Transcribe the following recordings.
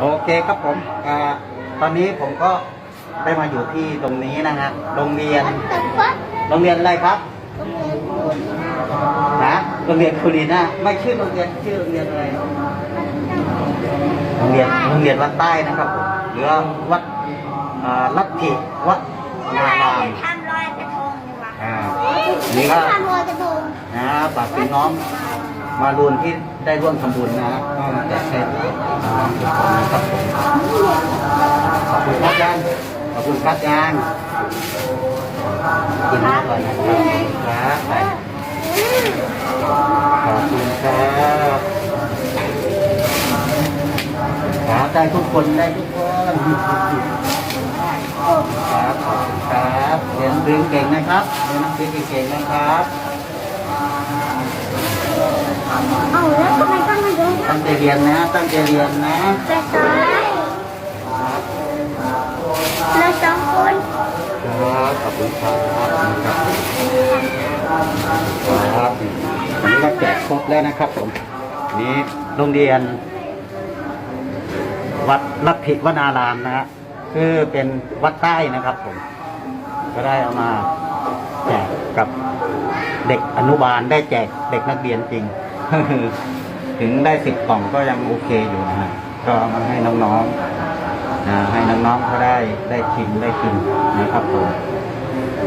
โอเคครับผมอ่าตอนนี้ผมก็ได้มาอยู่ที่ตรงนี้นะฮะ โรงเรียนแต่ว่าโรงเรียนอะไรครับ นะ โรงเรียนคูรีนาไม่ชื่อโรงเรียนชื่อโรงเรียนอะไร โรงเรียน โรงเรียนวัดใต้นะครับผมหรือว่าวัดอ่าลัทธิวัดนารามทำลอยกระทงดีกว่าอ่านี่ก็ทำลอยกระทงนะฝากพี่น้องมารุนที่ ได้ร่วมทำบุญนะก็มาแจกให้น้องทุกคนนะครับผมขอบคุณครับยังขอบคุณครับยังกินให้อร่อยนะครับขอบคุณครับครับได้ทุกคนได้ทุกคนครับขอบคุณครับเรียนเรียนเก่งนะครับเรียนหนังสือเก่งนะครับเเยอะตั้งใจเรียนนะ ตั้งใจเรียนนะแต่ตายเราสองคนครับขอบคุณครับครับครับวันนี้ก็แจกครบแล้วนะครับผมนี่โรงเรียน วัดลัทธิวนารามนะฮะคือเป็นวัดใต้นะครับผม ก็ได้เอามาแจกกับเด็กอนุบาลได้แจกเด็กนักเรียนจริง ถึงได้สิบกล่องก็ยังโอเคอยู่นะฮะก็เอามาให้น้องๆนะให้น้องๆเขาได้ได้ชิมได้กินนะครับผม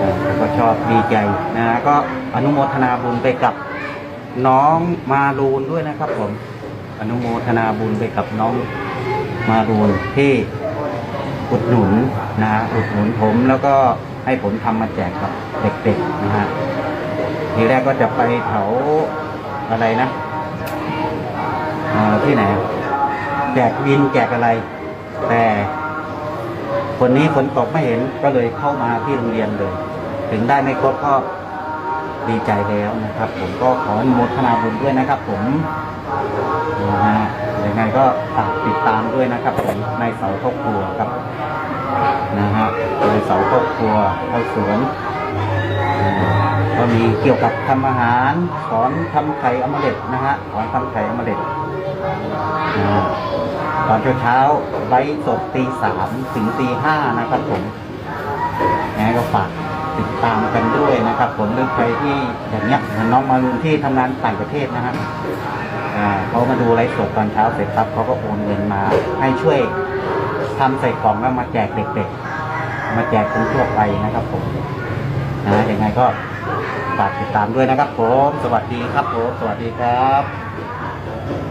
อ่าแล้วก็ชอบดีใจนะฮะก็อนุโมทนาบุญไปกับน้องมารูนด้วยนะครับ ผม อนุโมทนาบุญไปกับน้องมารูนที่อุดหนุนนะฮะอุดหนุนผมแล้วก็ให้ผมทำมาแจกกับเด็กๆนะฮะทีแรกก็จะไปแถวอะไรนะ ที่ไหนแจกบินแจกอะไร แต่คนนี้ฝนตกไม่เห็นก็เลยเข้ามาที่โรงเรียนเลย ถึงได้ไม่ครบก็ดีใจแล้วนะครับ ผมก็ขออนุโมทนาบุญด้วยนะครับ ผมนะฮะยังไงก็ฝากติดตามด้วยนะครับผมในเสาครอบครัวครับนะฮะในเสาครอบครัวเข้าสวนก็มีเกี่ยวกับทำอาหารสอนทำไข่อมเล็ดนะฮะสอนทำไข่อมเล็ด ตอนเช้าๆไลฟ์สดตีสามถึงตีห้านะครับผมยังไงก็ฝากติดตามกันด้วยนะครับ ผมเรื่องใครที่อย่างเงี้ยน้องมารุนที่ทำงานต่างประเทศนะฮะอ่าเขามาดูไลฟ์สดตอนเช้าเสร็จครับเขาก็โอนเงินมา ให้ช่วยทำใส่กล่องแล้วมาแจกเด็กๆ มาแจกคนทั่วไปนะครับผมนะยังไงก็ฝากติดตามด้วยนะครับผม สวัสดีครับผม สวัสดีครับ